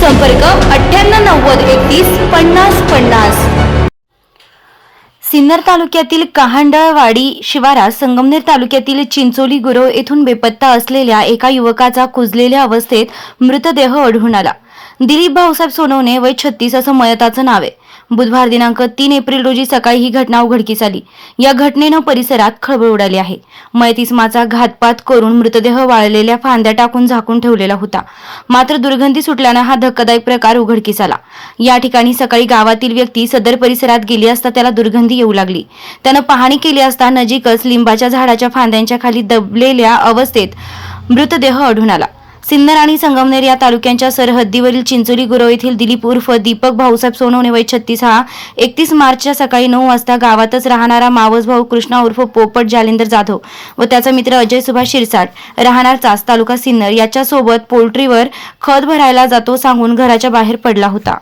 संपर्क अठ्ठ्याण्णव नव्वद एकतीस पन्नास पन्नास. सिन्नर तालुक्यातील कहांडळवाडी शिवारात संगमनेर तालुक्यातील चिंचोली गुरव येथून बेपत्ता असलेल्या एका युवकाचा कुजलेल्या अवस्थेत मृतदेह आढळून आला. दिलीप भाऊसाहेब सोनवणे वय छत्तीस असं मयताचं नाव आहे. बुधवार दिनांक तीन एप्रिल रोजी सकाळी ही घटना उघडकीस आली. या घटनेनं परिसरात खळबळ उडाली आहे. मयतीस्माचा घातपात करून मृतदेह वाळलेल्या फांद्या टाकून झाकून ठेवलेला होता. मात्र दुर्गंधी सुटल्यानं हा धक्कादायक प्रकार उघडकीस आला. या ठिकाणी सकाळी गावातील व्यक्ती सदर परिसरात गेली असता त्याला दुर्गंधी येऊ लागली. त्यानं पाहणी केली असता नजीकच लिंबाच्या झाडाच्या फांद्यांच्या खाली दबलेल्या अवस्थेत मृतदेह आढळून आला. सिन्नर आणि संगमनेर या तालुक्यांच्या सरहद्दीवरील चिंचोली गुरव येथील दिलीप उर्फ दीपक भाऊसाहेब सोनवणे वय छत्तीस हा एकतीस मार्चच्या सकाळी नऊ वाजता गावातच राहणारा मावस भाऊ कृष्णा उर्फ पोपट जालिंदर जाधव व त्याचा मित्र अजय सुभाष शिरसाट राहणार चास तालुका सिन्नर याच्यासोबत पोल्ट्रीवर खत भरायला जातो सांगून घराच्या बाहेर पडला होता.